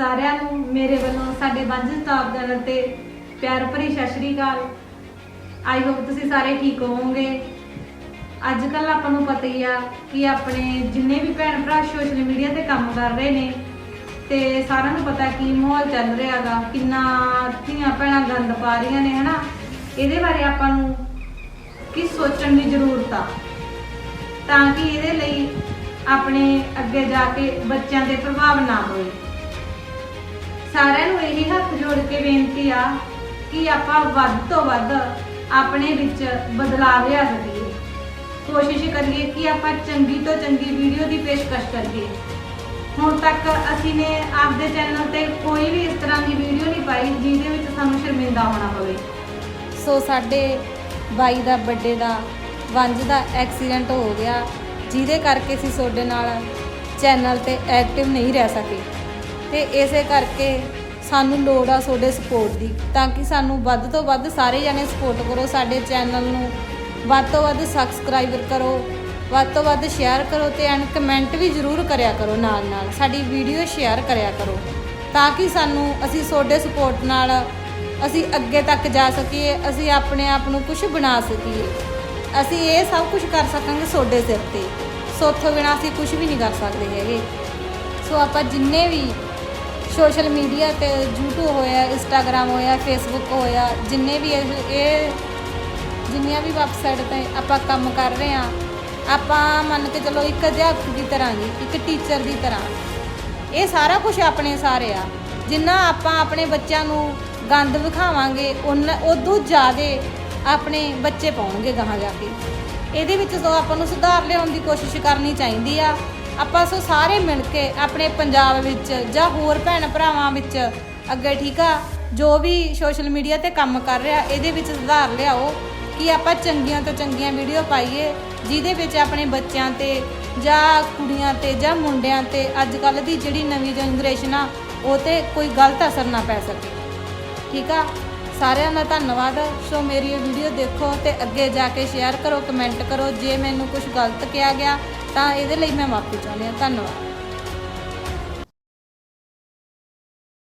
ਸਾਰਿਆਂ ਨੂੰ ਮੇਰੇ ਵੱਲੋਂ, ਸਾਡੇ ਬੰਜ ਸਟਾਫ ਚੈਨਲ ਤੇ ਪਿਆਰ ਭਰੀ ਸਤਿ ਸ਼੍ਰੀ ਅਕਾਲ। ਆਈ ਹੋਪ ਤੁਸੀਂ ਸਾਰੇ ਠੀਕ ਹੋਵੋਗੇ। ਅੱਜ ਕੱਲ ਆਪਾਂ ਨੂੰ ਪਤਾ ਹੀ ਆ ਕਿ ਆਪਣੇ ਜਿੰਨੇ ਵੀ ਭੈਣ ਭਰਾ ਸੋਸ਼ਲ ਮੀਡੀਆ ਤੇ ਕੰਮ ਕਰ ਰਹੇ ਨੇ, ਤੇ ਸਾਰਿਆਂ ਨੂੰ ਪਤਾ ਕਿ ਮਾਹੌਲ ਚੱਲ ਰਿਹਾਗਾ ਕਿੰਨਾ ਧੀਆਂ ਭੈਣਾਂ ਗੰਦ ਪਾ ਰਹੀਆਂ ਨੇ, ਹਨਾ? ਇਹਦੇ ਬਾਰੇ ਆਪਾਂ ਨੂੰ ਕੀ ਸੋਚਣ ਦੀ ਜ਼ਰੂਰਤ ਆ? ਤਾਂ ਕਿ ਇਹਦੇ ਲਈ ਆਪਣੇ ਅੱਗੇ ਜਾ ਕੇ ਬੱਚਿਆਂ ਤੇ ਪ੍ਰਭਾਵ ਨਾ ਹੋਵੇ ਸਾਰਿਆਂ ਨੂੰ ਇਹੀ ਹੱਥ ਜੋੜ ਕੇ ਬੇਨਤੀ ਆ ਕਿ ਆਪਾਂ ਵੱਧ ਤੋਂ ਵੱਧ ਆਪਣੇ ਵਿੱਚ ਬਦਲਾਅ ਲਿਆ ਸਕੀਏ। ਕੋਸ਼ਿਸ਼ ਕਰੀਏ ਕਿ ਆਪਾਂ ਚੰਗੀ ਤੋਂ ਚੰਗੀ ਵੀਡੀਓ ਦੀ ਪੇਸ਼ਕਸ਼ ਕਰੀਏ। ਹੁਣ ਤੱਕ ਅਸੀਂ ਨੇ ਆਪਦੇ ਚੈਨਲ ਤੇ ਕੋਈ ਵੀ ਇਸ ਤਰ੍ਹਾਂ ਦੀ ਵੀਡੀਓ ਨਹੀਂ ਪਾਈ ਜਿਹਦੇ ਵਿੱਚ ਸਾਨੂੰ ਸ਼ਰਮਿੰਦਾ ਹੋਣਾ ਪਵੇ ਸੋ ਸਾਡੇ ਬਾਈ ਦਾ ਵੱਡੇ ਦਾ ਵੰਜ ਦਾ ਐਕਸੀਡੈਂਟ ਹੋ ਗਿਆ, ਜਿਹਦੇ ਕਰਕੇ ਅਸੀਂ ਤੁਹਾਡੇ ਨਾਲ ਚੈਨਲ ਤੇ ਐਕਟਿਵ ਨਹੀਂ ਰਹਿ ਸਕੇ। ਤੇ ਇਸੇ ਕਰਕੇ ਸਾਨੂੰ ਲੋੜ ਆ ਤੁਹਾਡੇ ਸਪੋਰਟ ਦੀ, ਤਾਂ ਕਿ ਸਾਨੂੰ ਵੱਧ ਤੋਂ ਵੱਧ ਸਾਰੇ ਜਣੇ ਸਪੋਰਟ ਕਰੋ ਸਾਡੇ ਚੈਨਲ ਨੂੰ। ਵੱਧ ਤੋਂ ਵੱਧ ਸਬਸਕ੍ਰਾਈਬਰ ਕਰੋ, ਵੱਧ ਤੋਂ ਵੱਧ ਸ਼ੇਅਰ ਕਰੋ ਤੇ ਐਂਡ ਕਮੈਂਟ ਵੀ ਜ਼ਰੂਰ ਕਰਿਆ ਕਰੋ ਨਾਲ ਨਾਲ, ਸਾਡੀ ਵੀਡੀਓ ਸ਼ੇਅਰ ਕਰਿਆ ਕਰੋ। ਤਾਂ ਕਿ ਸਾਨੂੰ ਅਸੀਂ ਤੁਹਾਡੇ ਸਪੋਰਟ ਨਾਲ ਅਸੀਂ ਅੱਗੇ ਤੱਕ ਜਾ ਸਕੀਏ, ਅਸੀਂ ਆਪਣੇ ਆਪ ਨੂੰ ਕੁਝ ਬਣਾ ਸਕੀਏ। ਅਸੀਂ ਇਹ ਸਭ ਕੁਝ ਕਰ ਸਕਾਂਗੇ ਤੁਹਾਡੇ ਸਿਰ ਤੇ। ਸੋਥੋਂ ਬਿਨਾਂ ਅਸੀਂ ਕੁਝ ਵੀ ਨਹੀਂ ਕਰ ਸਕਦੇ ਹੈਗੇ। ਸੋ, ਆਪਾਂ ਜਿੰਨੇ ਵੀ ਸੋਸ਼ਲ ਮੀਡੀਆ ਤੇ YouTube ਹੋਇਆ, Instagram ਹੋਇਆ, Facebook ਹੋਇਆ, ਜਿੰਨੇ ਵੀ ਇਹ ਇਹ ਜਿੰਨੀਆਂ ਵੀ ਵੈਬਸਾਈਟ ਤੇ ਆਪਾਂ ਕੰਮ ਕਰ ਰਹੇ ਆ ਆਪਾਂ ਮੰਨ ਕੇ ਚਲੋ ਇੱਕ ਅਧਿਆਪਕ ਦੀ ਤਰ੍ਹਾਂ ਜੀ, ਇੱਕ ਟੀਚਰ ਦੀ ਤਰ੍ਹਾਂ, ਇਹ ਸਾਰਾ ਕੁਝ ਆਪਣੇ ਸਾਰੇ ਆ। ਜਿੰਨਾ ਆਪਾਂ ਆਪਣੇ ਬੱਚਿਆਂ ਨੂੰ ਗੰਦ ਵਿਖਾਵਾਂਗੇ ਉਹਨਾਂ ਉਦੋਂ ਜ਼ਿਆਦੇ ਆਪਣੇ ਬੱਚੇ ਪਾਉਣਗੇ ਗਾਹਾਂ ਜਾ ਕੇ। ਇਹਦੇ ਵਿੱਚ ਤੋਂ ਆਪਾਂ ਨੂੰ ਸੁਧਾਰ ਲਿਆਉਣ ਦੀ ਕੋਸ਼ਿਸ਼ ਕਰਨੀ ਚਾਹੀਦੀ ਆ। ਆਪਾਂ ਸੋ ਸਾਰੇ ਮਿਲ ਕੇ ਆਪਣੇ ਪੰਜਾਬ ਵਿੱਚ ਜਾਂ ਹੋਰ ਭੈਣ ਭਰਾਵਾਂ ਵਿੱਚ ਅੱਗੇ ਠੀਕ ਆ, ਜੋ ਵੀ ਸੋਸ਼ਲ ਮੀਡੀਆ ਤੇ ਕੰਮ ਕਰ ਰਿਹਾ, ਇਹਦੇ ਵਿੱਚ ਸੁਧਾਰ ਲਿਆਓ ਕਿ ਆਪਾਂ ਚੰਗੀਆਂ ਤੋਂ ਚੰਗੀਆਂ ਵੀਡੀਓ ਪਾਈਏ, ਜਿਹਦੇ ਵਿੱਚ ਆਪਣੇ ਬੱਚਿਆਂ ਤੇ ਜਾਂ ਕੁੜੀਆਂ ਤੇ ਜਾਂ ਮੁੰਡਿਆਂ ਤੇ ਅੱਜ ਕੱਲ ਦੀ ਜਿਹੜੀ ਨਵੀਂ ਜਨਰੇਸ਼ਨ ਆ, ਉਹ ਤੇ ਕੋਈ ਗਲਤ ਅਸਰ ਨਾ ਪੈ ਸਕੇ। ਠੀਕ ਆ? ਸਾਰਿਆਂ ਦਾ ਧੰਨਵਾਦ। ਸੋ ਮੇਰੀ ਇਹ ਵੀਡੀਓ ਦੇਖੋ ਤੇ ਅੱਗੇ ਜਾ ਕੇ ਸ਼ੇਅਰ ਕਰੋ ਕਮੈਂਟ ਕਰੋ, ਜੇ ਮੈਨੂੰ ਕੁਝ ਗਲਤ ਕਿਹਾ ਗਿਆ ਤਾਂ ਇਹਦੇ ਲਈ ਮੈਂ ਮਾਫੀ ਚਾਹੁੰਦੀ ਹਾਂ ਧੰਨਵਾਦ।